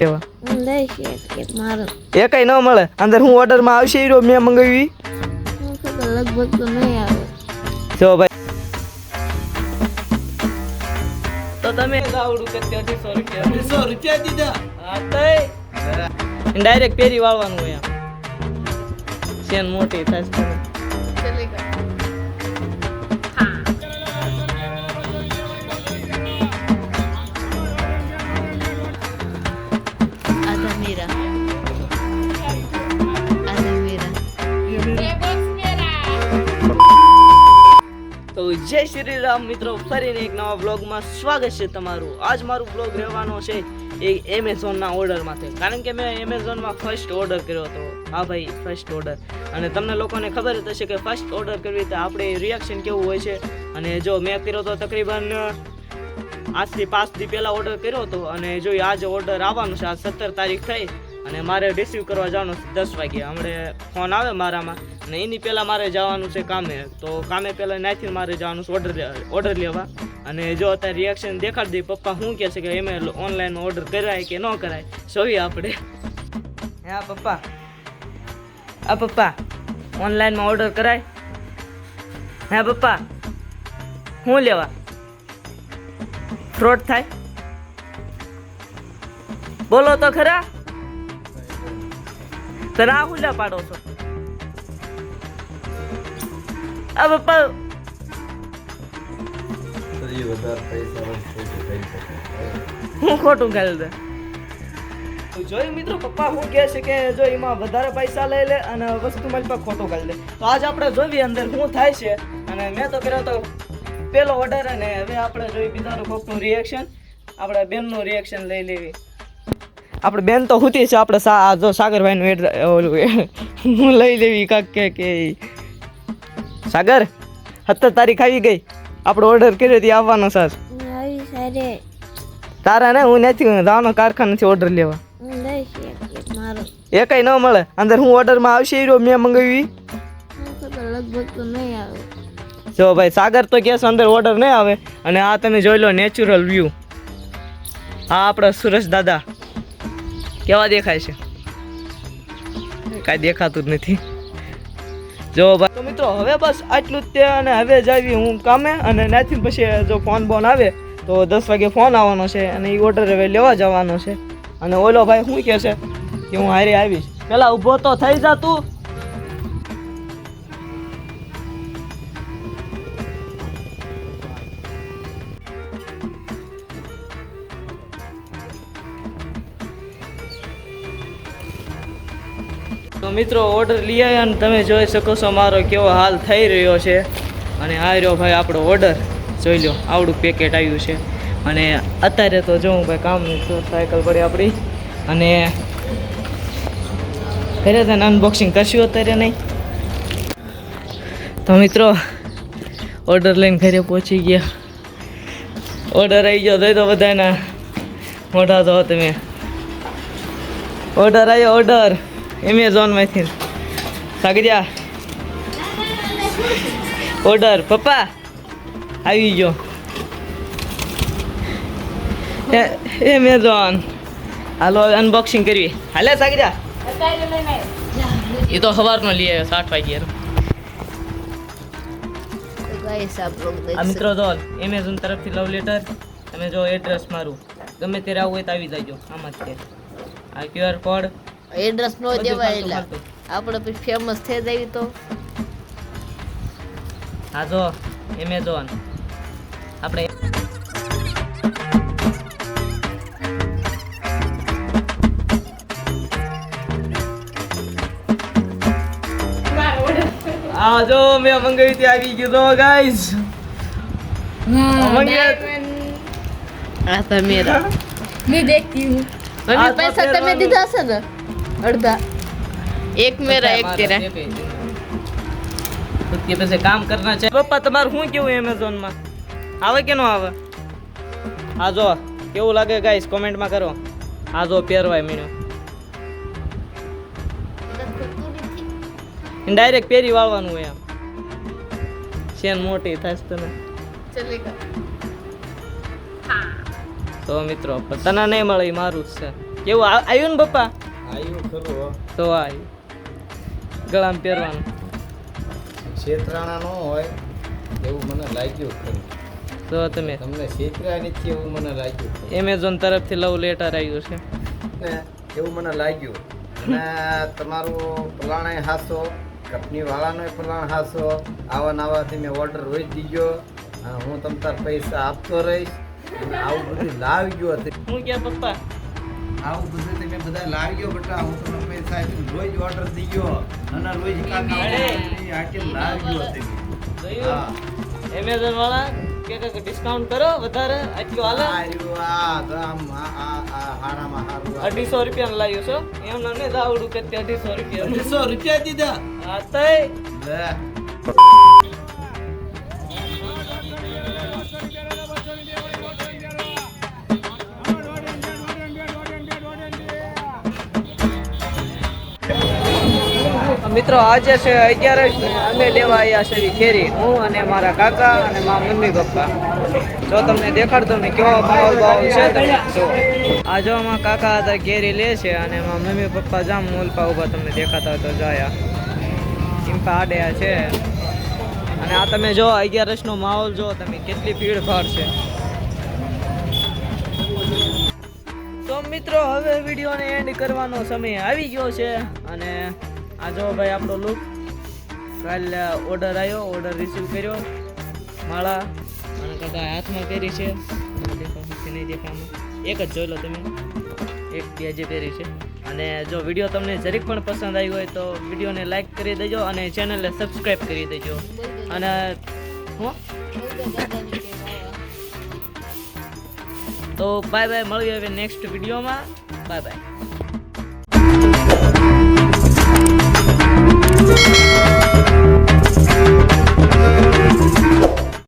એ કઈ ન મળે. અંદર હું ઓર્ડરમાં આવશે એ રહ્યો મેં મંગાવી લગભગ તો નહીં આવે. જો ભાઈ. તો તમે આવડું કે રૂપિયા. અઢીસો રૂપિયા દીધા. હા તઈ. ડાયરેક્ટ પેરી વાળવાનું હોય આમ. ચેન મોટી થાય જય શ્રી રામ મિત્રો, ફરીને એક નવા બ્લોગમાં સ્વાગત છે તમારું. આજ મારું બ્લોગ રહેવાનો છે એ એમેઝોનના ઓર્ડરમાંથી કારણ કે મેં એમેઝોનમાં ફર્સ્ટ ઓર્ડર કર્યો હતો. હા ભાઈ ફર્સ્ટ ઓર્ડર અને તમને લોકોને ખબર જ હશે કે ફર્સ્ટ ઓર્ડર કરવી તો આપણે રિએક્શન કેવું હોય છે? અને જો મેં કર્યો તો તકરીબન આજથી પાંચથી પહેલાં ઓર્ડર કર્યો હતો. અને જો આજે ઓર્ડર આવવાનો છે આ સત્તર તારીખ થઈ અને મારે રિસીવ કરવા જવાનું છે દસ વાગે. હમણે ફોન આવે મારામાં અને એની પહેલાં મારે જવાનું છે કામે. તો કામે પહેલાં ત્યાંથી મારે જવાનું છે ઓર્ડર ઓર્ડર લેવા. અને જો અત્યારે રિએક્શન દેખાડી દઈએ, પપ્પા શું કહે છે કે એમ ઓનલાઈન ઓર્ડર કરાય કે ન કરાય, જોઈએ આપણે. હા પપ્પા. આ પપ્પા ઓનલાઈનમાં ઓર્ડર કરાય. હા પપ્પા શું લેવા? ફ્રોડ થાય? બોલો તો ખરા? તને આ હુલા પાડો છો. આ પપ્પા તો હું ખોટું ગાલી દે જોઈ મિત્રો પપ્પા શું કહે છે કે જો એમાં વધારે પૈસા લઈ લે અને વસ્તુ મારી પાસે ખોટું કરી દે. તો આજ આપણે જોઈએ અંદર શું થાય છે. અને મેં તો કર્યો તો પેલો ઓર્ડર અને હવે આપણે જોઈ બીજાનું કોકનું રિએક્શન આપણે બેનનું રિએક્શન લઈ લેવી. આપણે બેન તો હુતી છે આપણે સા જો સાગરભાઈનું ઓલું હું લઈ લેવી કાંક કે કે સાગર સત્તર તારીખ આવી ગઈ. આપણો ઓર્ડર કર્યો ત્યાં આવવાનો સર. તારા ને હું નથી જવાનો કારખાનેથી ઓર્ડર લેવા. એ કઈ ન મળે. અંદર હું ઓર્ડરમાં આવશે એ મેં મંગાવી લગભગ તો નહીં આવે. જો ભાઈ સાગર તો કહેશો અંદર ઓર્ડર નહીં આવે. અને આ તમે જોઈ લો નેચરલ વ્યૂ આ આપણા સુરેશ દાદા. કેવા દેખાય છે? કાંઈ દેખાતું જ નથી. જો ભાઈ, તો મિત્રો, હવે બસ આટલું જ તે અને હવે જાવી હું કામે અને નાથી પછી જો ફોન બોન આવે, તો દસ વાગે ફોન આવવાનો છે અને એ ઓર્ડર હવે લેવા જવાનો છે. અને ઓલો ભાઈ શું કહે છે કે હું હારે આવીશ. પેલા ઊભો તો થઈ જા તું. મિત્રો ઓર્ડર લઈ આવ્યા અને તમે જોઈ શકો છો મારો કેવો હાલ થઈ રહ્યો છે. અને આ રહ્યો ભાઈ આપણો ઓર્ડર જોઈ લો આવડું પેકેટ આવ્યું છે. અને અત્યારે તો જોઉં ભાઈ કામની તો સાયકલ પડી આપણી અને ઘરે તને અનબોક્સિંગ કરશું અત્યારે નહીં. તો મિત્રો ઓર્ડર લઈને ઘરે પહોંચી ગયા. ઓર્ડર આવી ગયો દો બધાના મોઢા તો તમે. ઓર્ડર આવ્યો ઓર્ડર એમેઝોનમાંથી સાગરિયા ઓર્ડર પપ્પા, આવી ગયો. એમેઝોન હાલો અનબોક્સિંગ કરવી. હાલે સાગરિયા? એ તો સવારનો લઈ આવ્યો, સાત વાગ્યા તો ગાઈસ આપ લોગ આ મિત્રો તો એમેઝોન તરફથી લવ લેટર તમે જો એડ્રેસ મારું, ગમે ત્યારે આવું હોય તો આવી જાજો, આમાં જ આ ક્યુઆર કોડ એડ્રેસ નો દેવાય એટલે આપણે પછી ફેમસ થઈ જાય તો. હા જો એમેઝોન આપણે આ જો મેં મંગાવી હતી આવી ગયો. ગાઈસ આ તમે મેં દેખતી હું. પૈસા તમે દીધા છે ને? અડધા. એક મેરા એક તેરા. કે પછી કામ કરના છે? પપ્પા તમારું શું કેવું એમેઝોનમાં આવે કે ન આવે? આ જો કેવું લાગે ગાઈસ કોમેન્ટમાં કરો. આ જો પહેરવાય મીણ્યો ડાયરેક્ટ પહેરી વાળવાનું હોય એમ. ચેન મોટી થશે તને? તો મિત્રો પણ તને નહીં મળે એ મારું જ છે. કેવું આવ્યું ને પપ્પા. તો આય. ગળામાં પહેરવાનું. શેતરાણા ન હોય એવું મને લાગ્યું ખરું. તો તમે તમને શેતરાય નથી એવું મને લાગ્યું એમેઝોન તરફથી લવ લેટર આવ્યું છે. ને એવું મને લાગ્યું. અને તમારું પલાણે હાસો કંપની વાળાનો પલાણ હાસો આવા નાવાથી મેં ઓર્ડર રોજ દીધો. અને હું તમ તાર પૈસા આપતો રહીશ. આવું બધું લાવી ગયો હતી હું ક્યાં પપ્પા? આવું બધું તમે બધા લાવી ગયો બટા હું તમને પૈસા સાહેબ રોજ ઓર્ડર દીધો અને રોજ કાકા. આટલી લાવી ગયો હતી. હા. એમેઝોન વાળા કે કે ડિસ્કાઉન્ટ કરો વધારે? આટલું હાલે? આયો આ ગામ, આ આ આ હારામાં હારું. અઢીસો રૂપિયા લાવ્યો છો? એમ નને દાવડું કે અઢીસો રૂપિયા. અઢીસો રૂપિયા દીધા. હા તય લે. મિત્રો, આજે છે અગિયારસ જ અમે લેવા આવ્યા છે કેરી હું અને મારા કાકા અને મારા મમ્મી પપ્પા. જો તમને દેખાડતો ને કેવો ભાવ ભાવ છે તમે જો. આ જો અમારા કાકા હતા કેરી લે છે અને મારા મમ્મી પપ્પા જામ મોલપા ઊભા તમને દેખાતા તો જોયા. ચિંપા આડ્યા છે. અને આ તમે જો અગિયારસનો માહોલ જો, તમે કેટલી ભીડ ભાડ છે. તો મિત્રો, હવે વિડીયોને એન્ડ કરવાનો સમય આવી ગયો છે અને આ જો ભાઈ આપણો લુક કાલ ઓર્ડર આવ્યો ઓર્ડર રિસીવ કર્યો. માળા. અને કદાચ હાથમાં પહેરી છે. નહીં દેખામાં એક જ જોઈ લો તમે. એક જે પહેરી છે. અને જો વીડિયો તમને જરીક પણ પસંદ આવી હોય તો વિડીયોને લાઈક કરી દેજો અને ચેનલને સબસ્ક્રાઈબ કરી દેજો. અને હું. તો બાય બાય મળીએ હવે નેક્સ્ટ વિડીયોમાં બાય બાય Thank you.